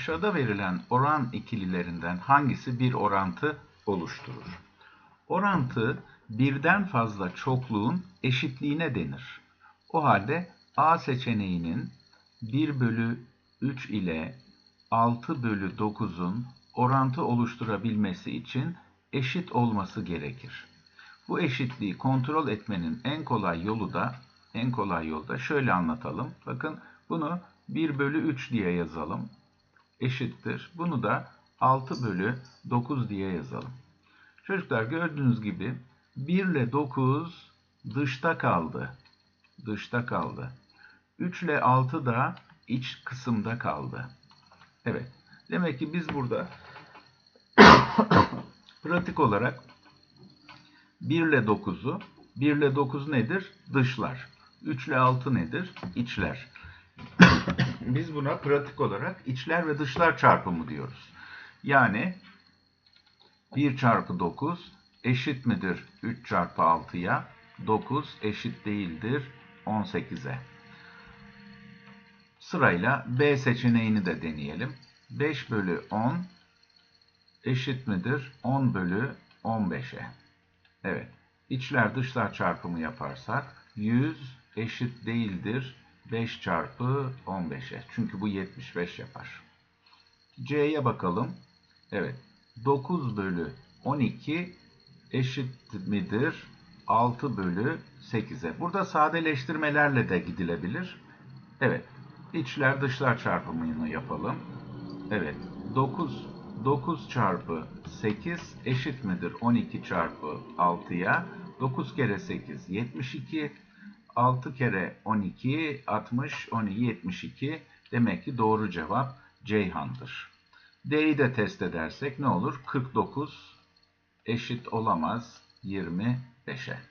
Aşağıda verilen oran ikililerinden hangisi bir orantı oluşturur? Orantı birden fazla çokluğun eşitliğine denir. O halde A seçeneğinin 1 bölü 3 ile 6 bölü 9'un orantı oluşturabilmesi için eşit olması gerekir. Bu eşitliği kontrol etmenin en kolay yolu da en kolay yolda şöyle anlatalım. Bakın bunu 1 bölü 3 diye yazalım. Eşittir. Bunu da 6 bölü 9 diye yazalım. Çocuklar gördüğünüz gibi 1 ile 9 dışta kaldı. Dışta kaldı. 3 ile 6 da iç kısımda kaldı. Evet. Demek ki biz burada pratik olarak 1 ile 9'u 1 ile 9 nedir? Dışlar. 3 ile 6 nedir? İçler. Biz buna pratik olarak içler ve dışlar çarpımı diyoruz. Yani 1 çarpı 9 eşit midir 3 çarpı 6'ya? 9 eşit değildir 18'e. Sırayla B seçeneğini de deneyelim. 5 bölü 10 eşit midir 10 bölü 15'e? Evet. İçler dışlar çarpımı yaparsak 100 eşit değildir 5 çarpı 15'e. Çünkü bu 75 yapar. C'ye bakalım. Evet. 9 bölü 12 eşit midir 6 bölü 8'e. Burada sadeleştirmelerle de gidilebilir. Evet. İçler dışlar çarpımını yapalım. Evet. 9 9 çarpı 8 eşit midir 12 çarpı 6'ya? 9 kere 8 72. 6 kere 12 60 12 72. Demek ki doğru cevap Ceyhan'dır. D'yi de test edersek ne olur? 49 eşit olamaz 25'e.